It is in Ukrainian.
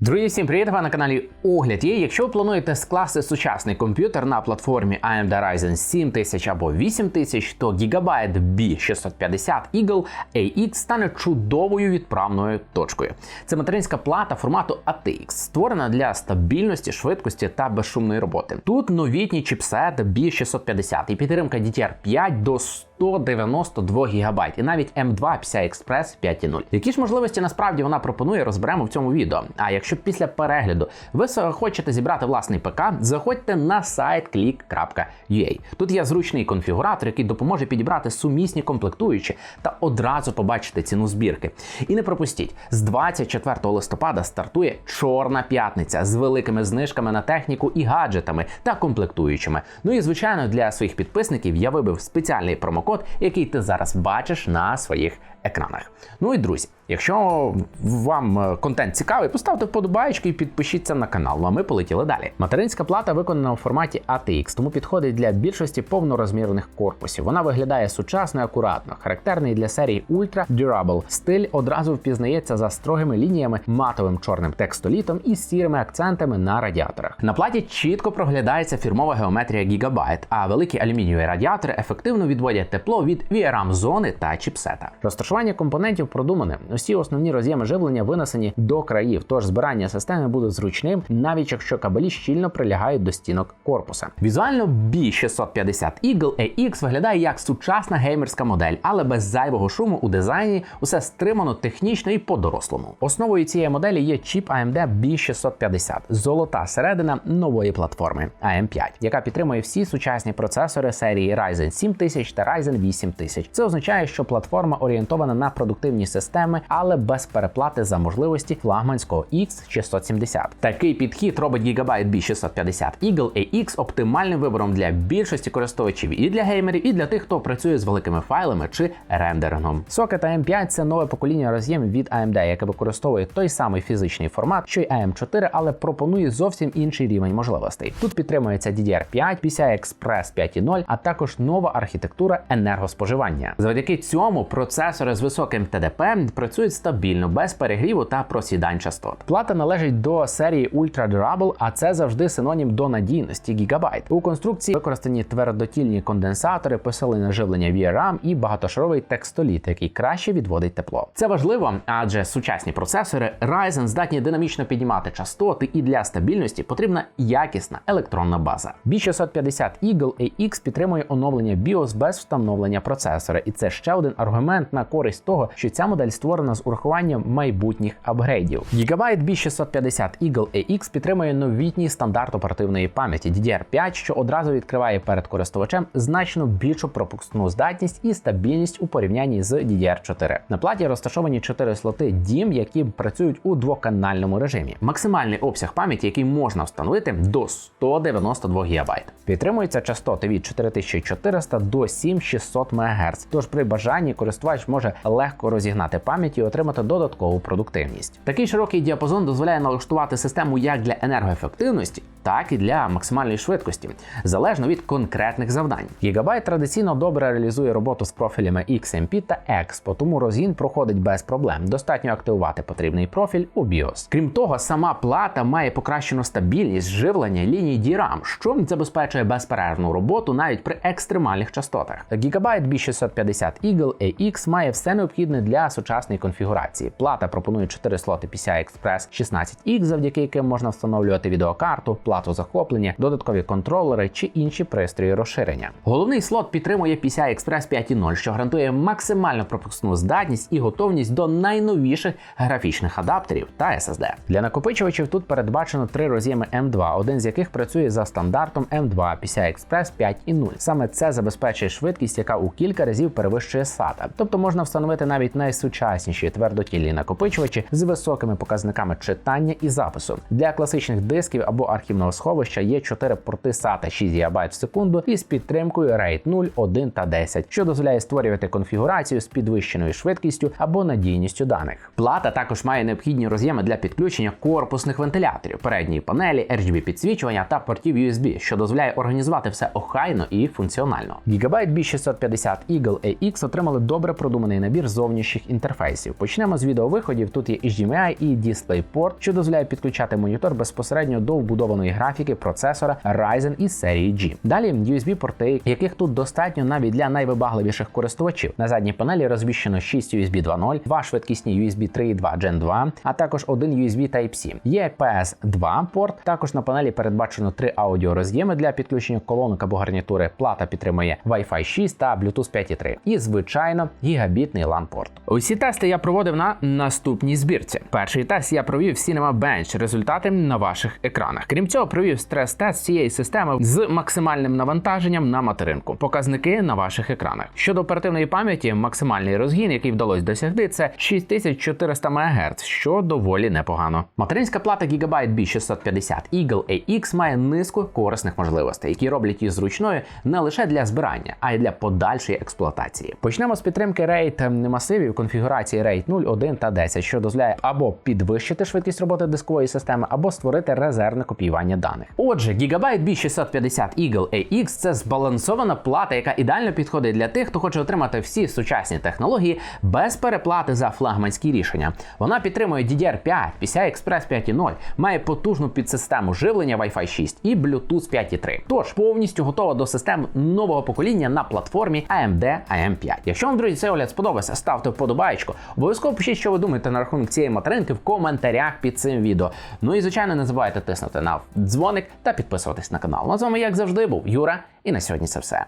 Друзі, всім привіт! Ви на каналі Огляд є. Якщо ви плануєте скласти сучасний комп'ютер на платформі AMD Ryzen 7000 або 8000, то Gigabyte B650 Eagle AX стане чудовою відправною точкою. Це материнська плата формату ATX, створена для стабільності, швидкості та безшумної роботи. Тут новітній чіпсет B650 і підтримка DDR5 до 192 ГБ і навіть M2 PCI Express 5.0. Які ж можливості насправді вона пропонує, розберемо в цьому відео. А якщо після перегляду ви хочете зібрати власний ПК, заходьте на сайт click.ua. Тут є зручний конфігуратор, який допоможе підібрати сумісні комплектуючі та одразу побачити ціну збірки. І не пропустіть, з 24 листопада стартує Чорна п'ятниця з великими знижками на техніку і гаджетами та комплектуючими. Ну і звичайно, для своїх підписників я вибив спеціальний промокод, який ти зараз бачиш на своїх екранах. Ну і друзі, якщо вам е, контент цікавий, поставте вподобайки і підпишіться на канал. Ну, а ми полетіли далі. Материнська плата виконана у форматі ATX, тому підходить для більшості повнорозмірних корпусів. Вона виглядає сучасно і акуратно, характерний для серії Ultra Durable. Стиль одразу впізнається за строгими лініями, матовим чорним текстолітом і сірими акцентами на радіаторах. На платі чітко проглядається фірмова геометрія Gigabyte, а великі алюмінієві радіатори ефективно відводять тепло від VRAM зони та чіпсета. Розташування компонентів продумане. Усі основні роз'єми живлення винесені до країв, тож збирання системи буде зручним, навіть якщо кабелі щільно прилягають до стінок корпуса. Візуально B650 Eagle AX виглядає як сучасна геймерська модель, але без зайвого шуму у дизайні усе стримано технічно і по-дорослому. Основою цієї моделі є чіп AMD B650, золота середина нової платформи AM5, яка підтримує всі сучасні процесори серії Ryzen 7000 та Ryzen 8000. Це означає, що платформа орієнтована на продуктивні системи, але без переплати за можливості флагманського X670. Такий підхід робить Gigabyte B650 Eagle AX оптимальним вибором для більшості користувачів і для геймерів, і для тих, хто працює з великими файлами чи рендерингом. Socket AM5 це нове покоління роз'ємів від AMD, яке використовує той самий фізичний формат, що й AM4, але пропонує зовсім інший рівень можливостей. Тут підтримується DDR5, PCI Express 5.0, а також нова архітектура енергоспоживання. Завдяки цьому процесори з високим ТДП працюють стабільно, без перегріву та просідань частот. Плата належить до серії Ultra Durable, а це завжди синонім до надійності Gigabyte. У конструкції використані твердотільні конденсатори, посилене живлення VRAM і багатошаровий текстоліт, який краще відводить тепло. Це важливо, адже сучасні процесори Ryzen здатні динамічно піднімати частоти, і для стабільності потрібна якісна електронна база. B650 Eagle AX підтримує оновлення BIOS без встановлення процесора, і це ще один аргумент на користь того, що ця модель створена з урахуванням майбутніх апгрейдів. Gigabyte B650 Eagle AX підтримує новітній стандарт оперативної пам'яті DDR5, що одразу відкриває перед користувачем значно більшу пропускну здатність і стабільність у порівнянні з DDR4. На платі розташовані 4 слоти DIMM, які працюють у двоканальному режимі. Максимальний обсяг пам'яті, який можна встановити, до 192 ГБ. Підтримуються частоти від 4400 до 7600 МГц. Тож при бажанні користувач може легко розігнати пам'ять і отримати додаткову продуктивність. Такий широкий діапазон дозволяє налаштувати систему як для енергоефективності, так і для максимальної швидкості, залежно від конкретних завдань. Gigabyte традиційно добре реалізує роботу з профілями XMP та EXPO, тому розгін проходить без проблем. Достатньо активувати потрібний профіль у BIOS. Крім того, сама плата має покращену стабільність живлення ліній DRAM, що забезпечує безперервну роботу навіть при екстремальних частотах. Gigabyte B650 Eagle AX має все необхідне для сучасної конфігурації. Плата пропонує 4 слоти PCI Express 16X, завдяки яким можна встановлювати відеокарту, плату захоплення, додаткові контролери чи інші пристрої розширення. Головний слот підтримує PCI Express 5.0, що гарантує максимальну пропускну здатність і готовність до найновіших графічних адаптерів та SSD. Для накопичувачів тут передбачено три роз'єми M2, один з яких працює за стандартом M2 PCI Express 5.0. Саме це забезпечує швидкість, яка у кілька разів перевищує SATA. Тобто можна встановити навіть найсучасніші твердотільні накопичувачі з високими показниками читання і запису. Для класичних дисків або архівного сховища є 4 порти SATA 6 ГБ в секунду із підтримкою RAID 0, 1 та 10, що дозволяє створювати конфігурацію з підвищеною швидкістю або надійністю даних. Плата також має необхідні роз'єми для підключення корпусних вентиляторів, передньої панелі, RGB підсвічування та портів USB, що дозволяє організувати все охайно і функціонально. Gigabyte B650 Eagle AX отримали добре продуманий набір зовнішніх інтерфейсів. Почнемо з відеовиходів. Тут є HDMI і DisplayPort порт, що дозволяє підключати монітор безпосередньо до вбудованої графіки процесора Ryzen із серії G. Далі USB-порти, яких тут достатньо навіть для найвибагливіших користувачів. На задній панелі розміщено 6 USB 2.0, два швидкісні USB 3.2 Gen 2, а також один USB Type-C. Є PS2 порт. Також на панелі передбачено три аудіороз'єми для підключення колонок або гарнітури. Плата підтримує Wi-Fi 6 та Bluetooth 5.3. І звичайно гігабітний LAN порт. Усі тести я проводив на наступній збірці. Перший тест я провів Cinema Bench. Результати на ваших екранах. Крім цього, провів стрес-тест цієї системи з максимальним навантаженням на материнку. Показники на ваших екранах. Щодо оперативної пам'яті, максимальний розгін, який вдалося досягти, це 6400 МГц, що доволі непогано. Материнська плата Gigabyte B650 Eagle AX має низку корисних можливостей, які роблять її зручною не лише для збирання, а й для подальшої експлуатації. Почнемо з підтримки RAID масивів конфігурації RAID 0, 1 та 10, що дозволяє або підвищити швидкість роботи дискової системи, або створити резервне копіювання даних. Отже, Gigabyte B650 Eagle AX – це збалансована плата, яка ідеально підходить для тих, хто хоче отримати всі сучасні технології без переплати за флагманські рішення. Вона підтримує DDR5, PCI Express 5.0, має потужну підсистему живлення Wi-Fi 6 і Bluetooth 5.3. Тож повністю готова до систем нового покоління на платформі AMD AM5. Якщо вам, друзі, цей огляд сподобався, ставте вподобайку. Обов'язково пишіть, що ви думаєте на рахунок цієї материнки в коментарях під цим відео. Ну і звичайно, не забувайте тиснути на дзвоник та підписуватись на канал. Ну з вами, як завжди, був Юра, і на сьогодні це все.